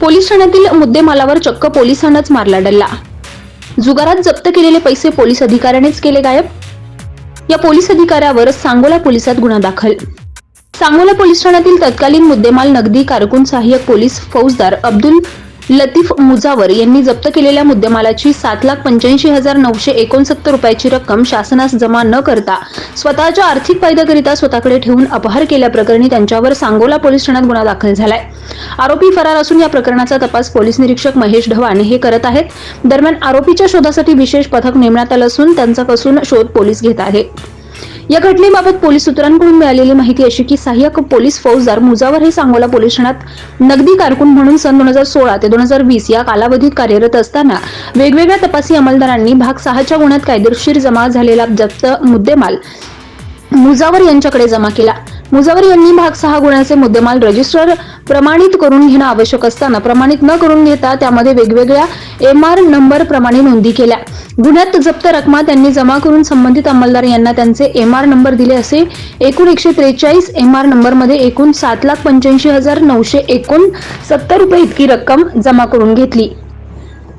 Police ठाण्यातील मुद्देमालावर चक्क पोलिसांनाच मारला डल्ला. जुगारात जप्त केलेले पैसे पोलीस अधिकाऱ्यानेच केले गायब? या पोलीस अधिकाऱ्यावर सांगोला पोलिसात गुन्हा दाखल. सांगोला पोलीस ठाण्यातील तत्कालीन मुद्देमाल नगदी कारकून सहाय्यक पोलीस फौजदार अब्दुल लतीफ मुजावर यांनी जप्त केलेल्या मुद्देमालाची सात लाख पंच्याऐंशी हजार नऊशे एकोणसत्तर रुपयाची रक्कम शासनास जमा न करता स्वतःच्या आर्थिक फायद्याकरिता स्वतःकडे ठेवून अपहार केल्याप्रकरणी त्यांच्यावर सांगोला पोलीस ठाण्यात गुन्हा दाखल झालाय. आरोपी फरार असून या प्रकरणाचा तपास पोलीस निरीक्षक महेश ढवाण हे करत आहेत. दरम्यान आरोपीच्या शोधासाठी विशेष पथक नेमण्यात आलं असून त्यांचा कसून शोध पोलीस घेत आहेत या घटनेबाबत पोलीस सूत्रांकडून मिळालेली माहिती अशी की सहाय्यक पोलीस फौजदार मुजावर हे सांगोला पोलीस ठाण्यात नगदी कारकून म्हणून सन दोन हजार सोळा ते दोन हजार वीस या कालावधीत कार्यरत असताना वेगवेगळ्या तपासी अंमलदारांनी भाग सहाच्या गुन्ह्यात कायदेशीर जमा झालेला जप्त मुद्देमाल मुजावर यांच्याकडे जमा केला. मुजावर यांनी भाग सहा गुन्ह्याचे मुद्देमाल रजिस्टर प्रमाणित करून घेणं आवश्यक असताना प्रमाणित न करून घेता त्यामध्ये वेगवेगळ्या एम आर नंबर प्रमाणे नोंदी केल्या. गुन्ह्यात जप्त रकमा त्यांनी जमा करून संबंधित अंमलदार यांना त्यांचे एम आर नंबर दिले असे. एकूण एकशे त्रेचाळीस एम आर नंबरमध्ये एकूण सात लाख पंच्याऐंशी हजार नऊशे एकोण सत्तर रुपये इतकी रक्कम जमा करून घेतली.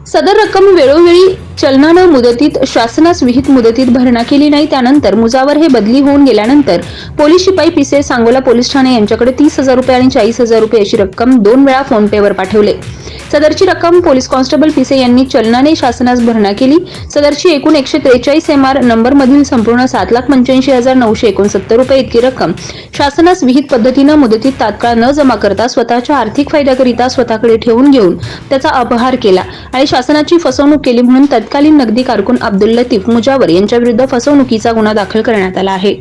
सदर रक्कम वेळोवेळी चलनानं मुदतीत शासनास विहित मुदतीत भरणा केली नाही त्यानंतर मुजावर हे बदली होऊन गेल्यानंतर पोलीस शिपाई पिसे सांगोला पोलीस ठाणे यांच्याकडे तीस हजार रुपये आणि चाळीस हजार रुपये अशी रक्कम दोन वेळा फोन पेवर पाठवले. सदरची रक्कम पोलीस कॉन्स्टेबल पिसे यांनी चलनाने शासनास भरणा केली. सदरची एकूण एकशे त्रेचाळीस एम आर नंबर मधील संपूर्ण सात लाख पंच्याऐंशी हजार नऊशे एकोणसत्तर रुपये इतकी रक्कम. शासनास विहित पद्धतीनं मुदतीत तात्काळ न जमा करता स्वतःच्या आर्थिक फायद्याकरिता स्वतःकडे ठेवून घेऊन त्याचा अपहार केला आणि शासनाची फसवणूक केली म्हणून तत्कालीन नगदी कारकून अब्दुल लतीफ मुजावर यांच्याविरुद्ध फसवणुकीचा गुन्हा दाखल करण्यात आला आहे.